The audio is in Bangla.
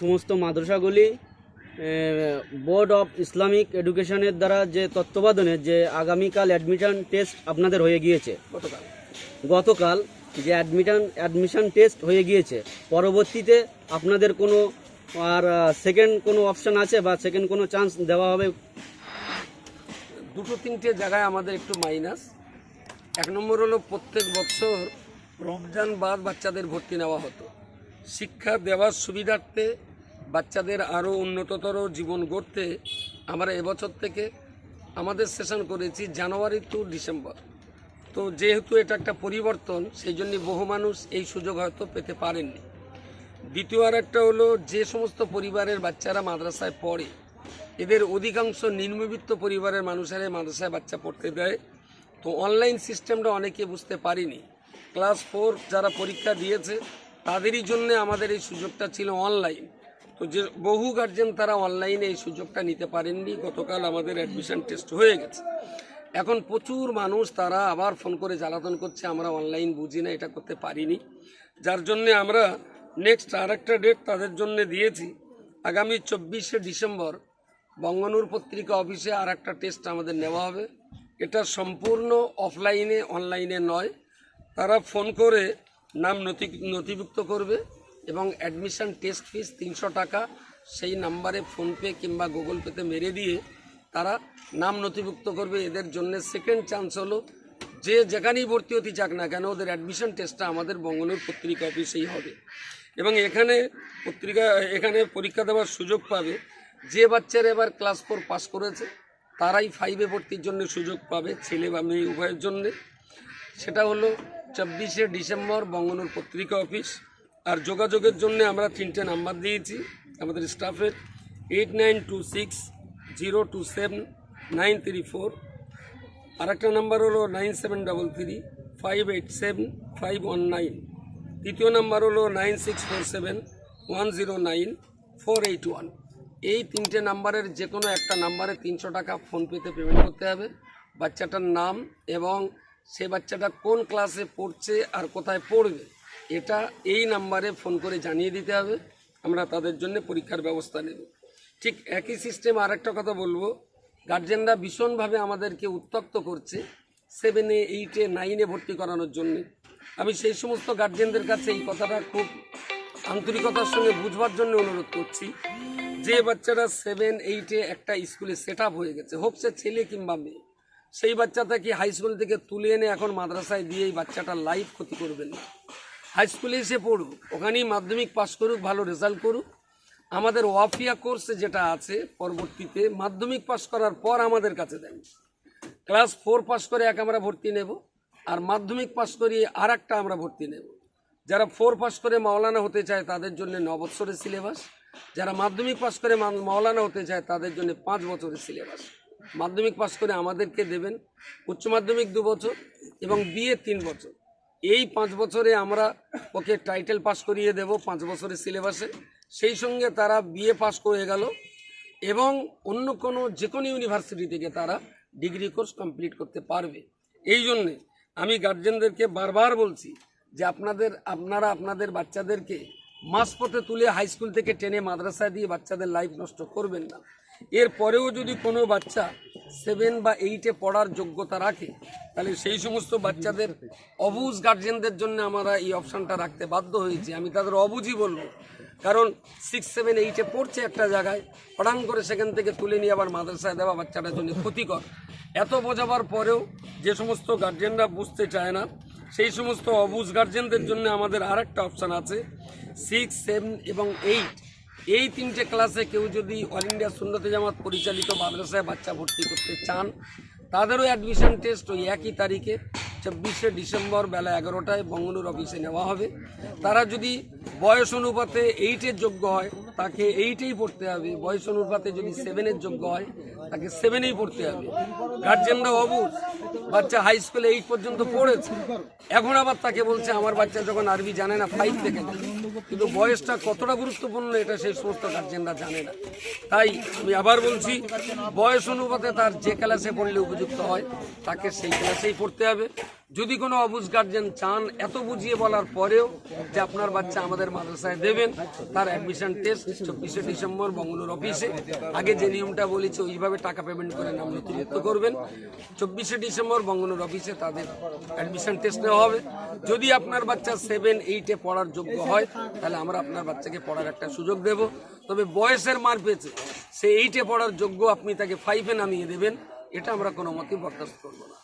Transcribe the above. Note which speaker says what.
Speaker 1: সমস্ত মাদ্রাসাগুলি বোর্ড অফ ইসলামিক এডুকেশনের দ্বারা যে তত্ত্বাবধানে যে আগামীকাল অ্যাডমিশন টেস্ট আপনাদের হয়ে গিয়েছে।
Speaker 2: গতকাল।
Speaker 1: গতকাল যে অ্যাডমিশন অ্যাডমিশন টেস্ট হয়ে গিয়েছে। পরবর্তীতে আপনাদের কোনো আর সেকেন্ড কোনো অপশন আছে বা সেকেন্ড কোনো চান্স দেওয়া হবে?
Speaker 2: দুটো তিনটে জায়গায় আমাদের একটু মাইনাস এক নম্বর হলো প্রত্যেক বছর রমজান বাদ বাচ্চাদের ভর্তি নেওয়া হতো। শিক্ষা দেওয়ার সুবিধার্থে বাচ্চাদের আরও উন্নততর জীবন গড়তে আমরা এবছর থেকে আমাদের সেশন করেছি জানুয়ারি টু ডিসেম্বর। তো যেহেতু এটা একটা পরিবর্তন, সেই জন্য বহু মানুষ এই সুযোগ হয়তো পেতে পারেননি। দ্বিতীয় আর একটা হলো যে সমস্ত পরিবারের বাচ্চারা মাদ্রাসায় পড়ে, এদের অধিকাংশ নিম্নবিত্ত পরিবারের মানুষেরাই মাদ্রাসায় বাচ্চা পড়তে দেয়। তো অনলাইন সিস্টেমটা অনেকে বুঝতে পারিনি। ক্লাস ফোর যারা পরীক্ষা দিয়েছে তাদেরই জন্য আমাদের এই সুযোগটা ছিল অনলাইন। তো যে বহু গার্জেন তারা অনলাইনে এই সুযোগটা নিতে পারেননি। গতকাল আমাদের অ্যাডমিশন টেস্ট হয়ে গেছে। এখন প্রচুর মানুষ তারা আবার ফোন করে জ্বালাতন করছে, আমরা অনলাইন বুঝি না, এটা করতে পারিনি। যার জন্যে আমরা নেক্সট আরেকটা ডেট তাদের জন্য দিয়েছি। আগামী চব্বিশে ডিসেম্বর বঙ্গনুর পত্রিকা অফিসে আর একটা টেস্ট আমাদের নেওয়া হবে। এটা সম্পূর্ণ অফলাইনে, অনলাইনে নয়। তারা ফোন করে নাম নথি নথিভুক্ত করবে এবং অ্যাডমিশন টেস্ট ফিস তিনশো টাকা সেই নাম্বারে ফোনপে কিংবা গুগল পেতে মেরে দিয়ে তারা নাম নথিভুক্ত করবে। এদের জন্য সেকেন্ড চান্স হলো যে যেখানেই ভর্তি হতে চাক না কেন ওদের অ্যাডমিশন টেস্টটা আমাদের বঙ্গনুর পত্রিকা অফিসেই হবে। এবং এখানে পত্রিকা, এখানে পরীক্ষা দেওয়ার সুযোগ পাবে। যে বাচ্চারা এবার ক্লাস ফোর পাস করেছে, তারাই ফাইভে ভর্তির জন্য সুযোগ পাবে, ছেলে বা মেয়ে উভয়ের জন্যে। সেটা হলো চব্বিশে ডিসেম্বর বঙ্গনুর পত্রিকা অফিস। আর যোগাযোগের জন্য আমরা তিনটে নাম্বার দিয়েছি আমাদের স্টাফের। Eight nine two six zero two seven nine three four আর একটা নাম্বার হলো nine seven double three five eight seven five one nine তৃতীয় নাম্বার হলো nine six four seven one zero nine four eight one এই তিনটে নাম্বারের যে কোনো একটা নাম্বারে তিনশো টাকা ফোনপেতে পেমেন্ট করতে হবে। বাচ্চাটার নাম এবং সে বাচ্চাটা কোন ক্লাসে পড়ছে আর কোথায় পড়বে, এটা এই নাম্বারে ফোন করে জানিয়ে দিতে হবে। আমরা তাদের জন্য পরীক্ষার ব্যবস্থা নেব। ঠিক একই সিস্টেম আর একটা কথা বলব। গার্জেনরা ভীষণভাবে আমাদেরকে উত্তক্ত করছে সেভেনে এইটে নাইনে ভর্তি করানোর জন্য। আমি সেই সমস্ত গার্জেনদের কাছে এই কথাটা খুব আন্তরিকতার সঙ্গে বুঝবার জন্য অনুরোধ করছি। যে বাচ্চারা সেভেন এইটে একটা স্কুলে সেট হয়ে গেছে, হোক সে ছেলে কিংবা মেয়ে সেই বাচ্চাটাকে হাই স্কুল থেকে তুলে এনে এখন মাদ্রাসায় দিয়ে এই বাচ্চাটার লাইফ ক্ষতি করবেন না। হাই স্কুলে এসে পড়ুক, ওখানেই মাধ্যমিক পাস করুক, ভালো রেজাল্ট করুক। আমাদের ওয়াফিয়া কোর্সে যেটা আছে, পরবর্তীতে মাধ্যমিক পাস করার পর আমাদের কাছে দেন। ক্লাস ফোর পাস করে এক আমরা ভর্তি নেব, আর মাধ্যমিক পাস করিয়ে আর একটা আমরা ভর্তি নেব। যারা ফোর পাস করে মাওলানা হতে চায়, তাদের জন্য ন বছরের সিলেবাস যারা মাধ্যমিক পাস করে মাওলানা হতে চায়, তাদের জন্য পাঁচ বছরের সিলেবাস মাধ্যমিক পাস করে আমাদেরকে দেবেন। উচ্চ মাধ্যমিক দু বছর এবং বিএ তিন বছর। এই পাঁচ বছরে আমরা ওকে টাইটেল পাস করিয়ে দেব পাঁচ বছরের সিলেবাসে। সেই সঙ্গে তারা বিএ পাস করে গেল এবং অন্য কোনো যে কোনো ইউনিভার্সিটি থেকে তারা ডিগ্রি কোর্স কমপ্লিট করতে পারবে। এই জন্যে আমি গার্জেনদেরকে বারবার বলছি যে আপনাদের, আপনারা আপনাদের বাচ্চাদেরকে মাঝপথে তুলে হাই স্কুল থেকে টেনে মাদ্রাসায় দিয়ে বাচ্চাদের লাইফ নষ্ট করবেন না। এর পরেও যদি কোনো বাচ্চা সেভেন বা এইটে পড়ার যোগ্যতা রাখে, তাহলে সেই সমস্ত বাচ্চাদের অবুজ গার্জেনদের জন্য আমরা এই অপশানটা রাখতে বাধ্য হয়েছি। আমি তাদের অবুঝই বলব। কারণ সিক্স সেভেন এইটে পড়ছে একটা জায়গায় পড়ান করে সেখান থেকে তুলে নিয়ে আবার মাদ্রাসায় দেওয়া বাচ্চাটার জন্য ক্ষতিকর। এত বোঝাবার পরেও যে সমস্ত গার্জেনরা বুঝতে চায় না, সেই সমস্ত অবুজ গার্জেনদের জন্য আমাদের আর একটা অপশান আছে সিক্স সেভেন এবং এইট এই তিনটে ক্লাসে কেউ যদি অল ইন্ডিয়া সুন্নতে জামাত পরিচালিত মাদ্রাসায় বাচ্চা ভর্তি করতে চান, তাদেরও অ্যাডমিশন টেস্ট ওই একই তারিখে চব্বিশে ডিসেম্বর বেলা এগারোটায় বঙ্গনুর অফিসে নেওয়া হবে। তারা যদি বয়স অনুপাতে এইটের যোগ্য হয়, তাকে এইটেই পড়তে হবে। বয়স অনুপাতে যদি সেভেনের যোগ্য হয়, তাকে সেভেনেই পড়তে হবে। গার্জেনরা অবুজ, বাচ্চা হাই স্কুলে এইট পর্যন্ত পড়েছে। এখন আবার তাকে বলছে, আমার বাচ্চা যখন আরবি জানে না ফাইভ থেকে। কিন্তু বয়সটা কতটা গুরুত্বপূর্ণ এটা সেই সমস্ত গার্জেনরা জানে না। তাই আমি আবার বলছি, বয়স অনুপাতে তার যে ক্লাসে পড়লে উপযুক্ত হয়, তাকে সেই ক্লাসেই পড়তে হবে। যদি কোনো অবুজ গার্জেন চান এত বুঝিয়ে বলার পরেও যে আপনার বাচ্চা আমাদের মাদ্রাসায় দেবেন, তার অ্যাডমিশন টেস্ট চব্বিশে ডিসেম্বর বঙ্গনুর অফিসে। আগে যে নিয়মটা বলেছি, ওইভাবে টাকা পেমেন্ট করে নাম নথিভুক্ত করবেন। চব্বিশে ডিসেম্বর বঙ্গনুর অফিসে তাদের অ্যাডমিশন টেস্ট নেওয়া হবে। যদি আপনার বাচ্চা সেভেন এইটে পড়ার যোগ্য হয় তাহলে আমরা আপনার বাচ্চাকে পড়ার একটা সুযোগ দেব। তবে বয়সের মার পেয়েছে। সে এইটে পড়ার যোগ্য আপনি তাকে ফাইভে নামিয়ে দেবেন। এটা আমরা কোনো মতেই বরদাস্ত করব না।